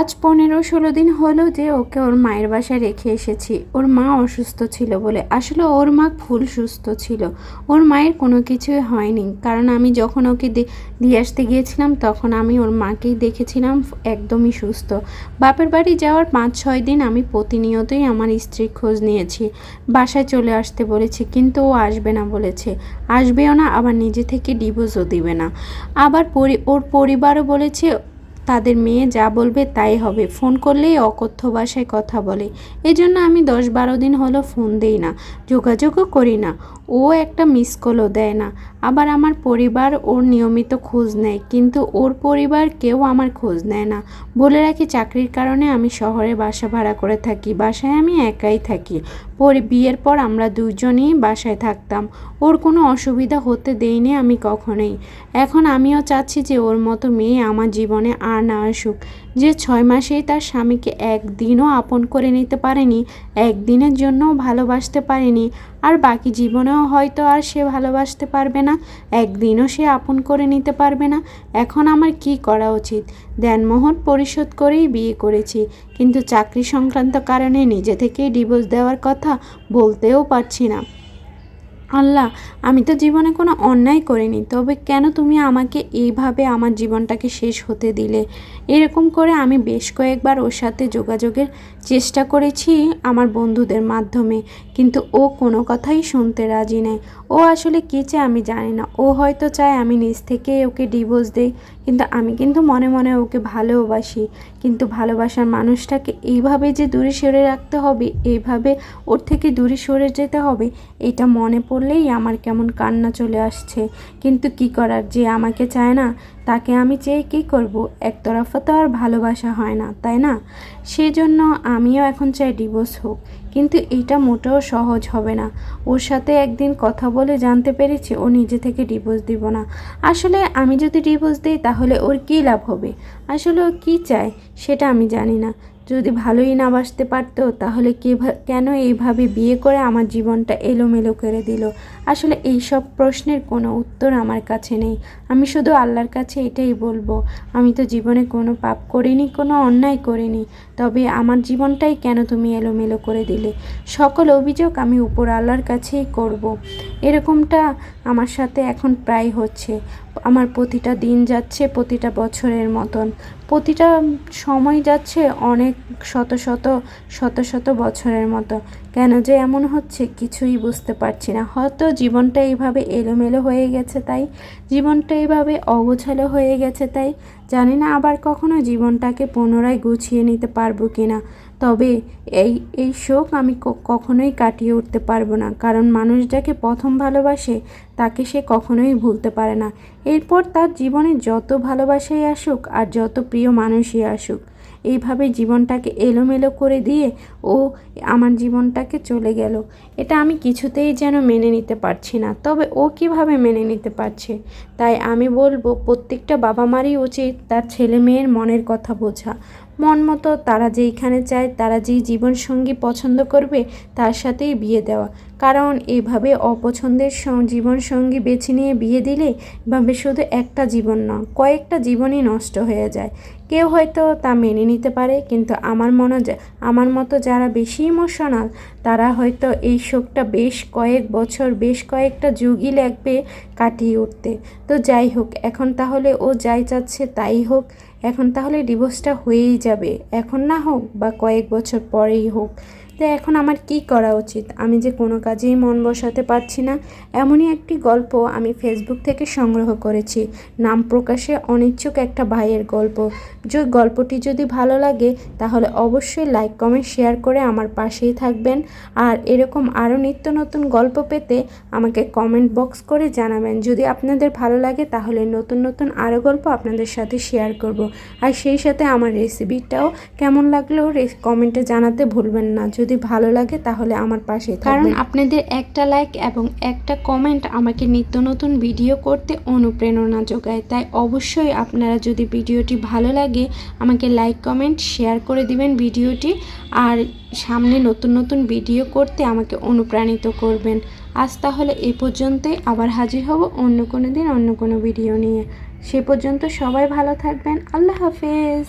আজ পনেরো ষোলো দিন হলো যে ওকে ওর মায়ের বাসায় রেখে এসেছি। ওর মা অসুস্থ ছিল বলে। আসলে ওর মা ফুল সুস্থ ছিল। ওর মায়ের কোনো কিছুই হয়নি। কারণ আমি যখন ওকে দিয়ে আসতে গিয়েছিলাম, তখন আমি ওর মাকেই দেখেছিলাম একদমই সুস্থ। বাপের বাড়ি যাওয়ার পাঁচ ছয় দিন আমি প্রতিনিয়তই আমার স্ত্রীর খোঁজ নিয়েছি। বাসায় চলে আসতে বলেছি, কিন্তু ও আসবে না বলেছে। আসবেও না, আবার নিজে থেকে ডিভোর্সও দিবে না। আবার পরি ওর পরিবারও বলেছে তাদের মেয়ে যা বলবে তাই হবে। ফোন করলেই অকথ্য ভাষায় কথা বলে। এই জন্য আমি দশ বারো দিন হলো ফোন দেই না, যোগাযোগও করি না। ও একটা মিস কলও দেয় না। আবার আমার পরিবার ওর নিয়মিত খোঁজ নেয়, কিন্তু ওর পরিবার কেউ আমার খোঁজ নেয় না। বলে রাখি, চাকরির কারণে আমি শহরে বাসা ভাড়া করে থাকি, বাসায় আমি একাই থাকি। পরে বিয়ের পর আমরা দুজনেই বাসায় থাকতাম। ওর কোনো অসুবিধা হতে দেইনি আমি কখনোই। এখন আমিও চাচ্ছি যে ওর মতো মেয়ে আমার জীবনে আর না আসুক। যে ছয় মাসেই তার স্বামীকে একদিনও আপন করে নিতে পারেনি, একদিনের জন্যও ভালোবাসতে পারেনি, আর বাকি জীবনেও হয়তো আর সে ভালোবাসতে পারবে না, একদিনও সে আপন করে নিতে পারবে না। এখন আমার কি করা উচিত? দেনমোহর পরিশোধ করেই বিয়ে করেছি, কিন্তু চাকরি সংক্রান্ত কারণে নিজে থেকেই ডিভোর্স দেওয়ার কথা বলতেও পারছি না। আল্লাহ, আমি তো জীবনে কোনো অন্যায় করিনি, তবে কেন তুমি আমাকে এইভাবে আমার জীবনটাকে শেষ হতে দিলে? এরকম করে আমি বেশ কয়েকবার ওর সাথে যোগাযোগের চেষ্টা করেছি আমার বন্ধুদের মাধ্যমে, কিন্তু ও কোনো কথাই শুনতে রাজি নেই। ও আসলে কী চায় আমি জানি না। ও হয়তো চায় আমি নিজ থেকে ওকে ডিভোর্স দেই, কিন্তু আমি কিন্তু মনে মনে ওকে ভালোবাসি। কিন্তু ভালোবাসার মানুষটাকে এইভাবে যে দূরে সরে রাখতে হবে, এইভাবে ওর থেকে দূরে সরে যেতে হবে, এটা মনে পড়লেই আমার কেমন কান্না চলে আসছে। কিন্তু কি করার, যে আমাকে চায় না, তাকে আমি চেয়ে কী করব? একতরফা তো আর ভালোবাসা হয় না, তাই না? সেজন্য আমিও এখন চাই ডিভোর্স হোক। কিন্তু এটা মোটেও সহজ হবে না। ওর সাথে একদিন কথা বলে জানতে পেরেছি ও নিজে থেকে ডিভোর্স দিব না। আসলে আমি যদি ডিভোর্স দিই, তাহলে ওর কী লাভ হবে? আসলে ও কী চায়, সেটা আমি জানি না। যদি ভালোই না বাসতে পারতো, তাহলে কিভা- কেন এইভাবে বিয়ে করে আমার জীবনটা এলোমেলো করে দিল? আসলে এই সব প্রশ্নের কোনো উত্তর আমার কাছে নেই। আমি শুধু আল্লাহর কাছে এটাই বলব, আমি তো জীবনে কোনো পাপ করিনি, কোনো অন্যায় করিনি, তবে আমার জীবনটাই কেন তুমি এলোমেলো করে দিলে? সকল অভিযোগ আমি উপর আল্লাহর কাছেই করব। এরকমটা আমার সাথে এখন প্রায় হচ্ছে। আমার প্রতিটা দিন যাচ্ছে প্রতিটা বছরের মতন। প্রতিটা সময় যাচ্ছে অনেক শত শত শত শত বছরের মতো। কেন যে এমন হচ্ছে কিছুই বুঝতে পারছি না। হয়তো জীবনটা এইভাবে এলোমেলো হয়ে গেছে তাই, জীবনটা এইভাবে অগোছালো হয়ে গেছে তাই, জানি না আবার কখনো জীবনটাকে পুনরায় গুছিয়ে নিতে পারব কি না তবে এই এই শোক আমি কখনোই কাটিয়ে উঠতে পারব না। কারণ মানুষ যাকে প্রথম ভালোবাসে, তাকে সে কখনোই ভুলতে পারে না। এরপর তার জীবনে যত ভালোবাসাই আসুক আর যত প্রিয় মানুষই আসুক এইভাবে জীবনটাকে এলোমেলো করে দিয়ে ও আমার জীবনটাকে চলে গেল। এটা আমি কিছুতেই যেন মেনে নিতে পারছি না। তবে ও কীভাবে মেনে নিতে পারছে? তাই আমি বলব, প্রত্যেকটা বাবা মারই উচিত তার ছেলে মেয়ের মনের কথা বোঝা। মন মতো তারা যেইখানে চায়, তারা যেই জীবনসঙ্গী পছন্দ করবে, তার সাথেই বিয়ে দেওয়া। কারণ এভাবে অপছন্দের জীবনসঙ্গী বেছে নিয়ে বিয়ে দিলে, এভাবে শুধু একটা জীবন না কয়েকটা জীবনই নষ্ট হয়ে যায়। কেউ হয়তো তা মেনে নিতে পারে, কিন্তু আমার মনে আমার মতো যারা বেশি ইমোশনাল তারা হয়তো এই শোকটা বেশ কয়েক বছর, বেশ কয়েকটা যুগই লাগবে কাটিয়ে উঠতে। তো যাই হোক, এখন তাহলে ও যাই চাচ্ছে তাই হোক, এখন তাহলে ডিভোর্সটা হয়েই যাবে। এখন না হোক বা কয়েক বছর পরেই হোক। তো এখন আমার কি করা উচিত? আমি যে কোনো কাজেই মন বসাতে পারছি না, এমনই একটি গল্প আমি ফেসবুক থেকে সংগ্রহ করেছি। নাম প্রকাশে অনিচ্ছুক একটা ভাইয়ের গল্প। যে গল্পটি যদি ভালো লাগে, তাহলে অবশ্যই লাইক কমেন্ট শেয়ার করে আমার পাশেই থাকবেন। আর এরকম আরও নিত্য নতুন গল্প পেতে আমাকে কমেন্ট বক্স করে জানাবেন। যদি আপনাদের ভালো লাগে, তাহলে নতুন নতুন আরও গল্প আপনাদের সাথে শেয়ার করব। আর সেই সাথে আমার রেসিপিটাও কেমন লাগলেও কমেন্টে জানাতে ভুলবেন না। যদি ভালো লাগে, তাহলে আমার পাশে কারণ আপনাদের একটা লাইক এবং একটা কমেন্ট আমাকে নিত্য নতুন ভিডিও করতে অনুপ্রেরণা যোগায়। তাই অবশ্যই আপনারা যদি ভিডিওটি ভালো লাগে, আমাকে লাইক কমেন্ট শেয়ার করে দিবেন ভিডিওটি আর সামনে নতুন নতুন ভিডিও করতে আমাকে অনুপ্রাণিত করবেন। আজ তাহলে এ পর্যন্তই, আবার হাজির হব অন্য কোনো দিন, অন্য কোনো ভিডিও নিয়ে। সে পর্যন্ত সবাই ভালো থাকবেন। আল্লাহ হাফেজ।